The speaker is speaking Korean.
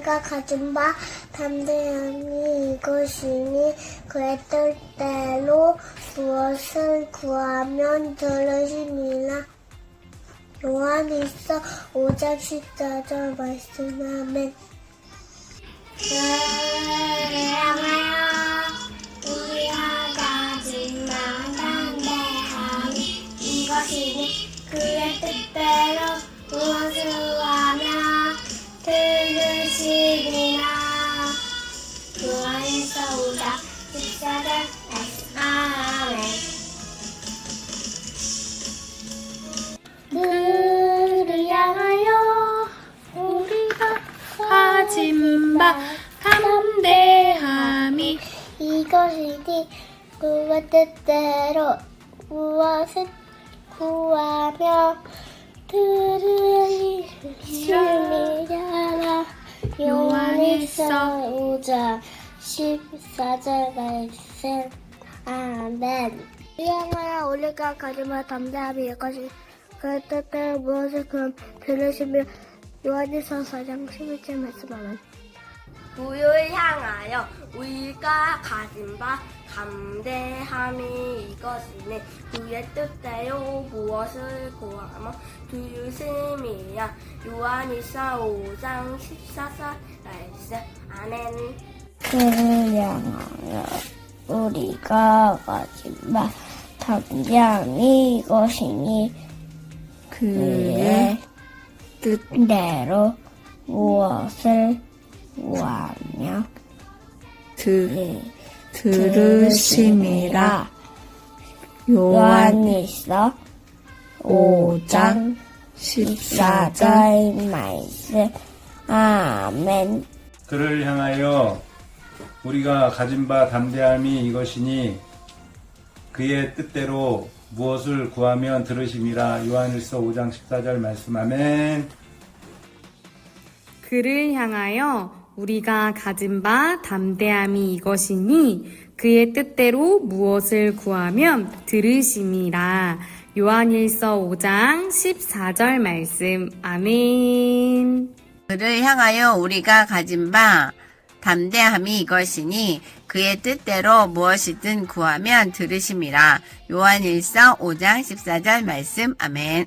우리가 가진 바 담대함이 이것이니 그의 뜻대로 무엇을 구하면 들으심이라 요한일서 5장 14절 말씀하면 사랑하여 우리가 가진 마담대함이 이것이니? 그의 뜻대로 5장 14절 아멘 그를 향하여 우리가 가진 바 담대함이 이것이니 그의 뜻대로 무엇을 구하며 들으시리라. 요한일서 5장 14절 말씀. 아멘. 이양하여 우리가 가지마 담대함이 이것이 그의 뜻대로 무엇을 그 들으시며 요한일서 4장 11절 말씀 아멘 부를 향하여 우리가 가진 바 담대함이 이것이니 그의 뜻대로 무엇을 구하며 들으심이야. 요한일서 5장 14절 말씀. 아멘 그를 향하여 우리가 바 담대함이 이것이니 그의 뜻대로 무엇을 구하며 드, 들으심이라. 요한 요한일서 5장 14절 14절 말씀. 아멘. 그를 향하여 우리가 가진 바 담대함이 이것이니 그의 뜻대로 무엇을 구하면 들으심이라. 요한일서 5장 14절 말씀. 아멘. 그를 향하여 우리가 가진 바 담대함이 이것이니 그의 뜻대로 무엇을 구하면 들으심이라. 요한일서 5장 14절 말씀. 아멘. 그를 향하여 우리가 가진 바 담대함이 이것이니 그의 뜻대로 무엇이든 구하면 들으심이라. 요한일서 5장 14절 말씀. 아멘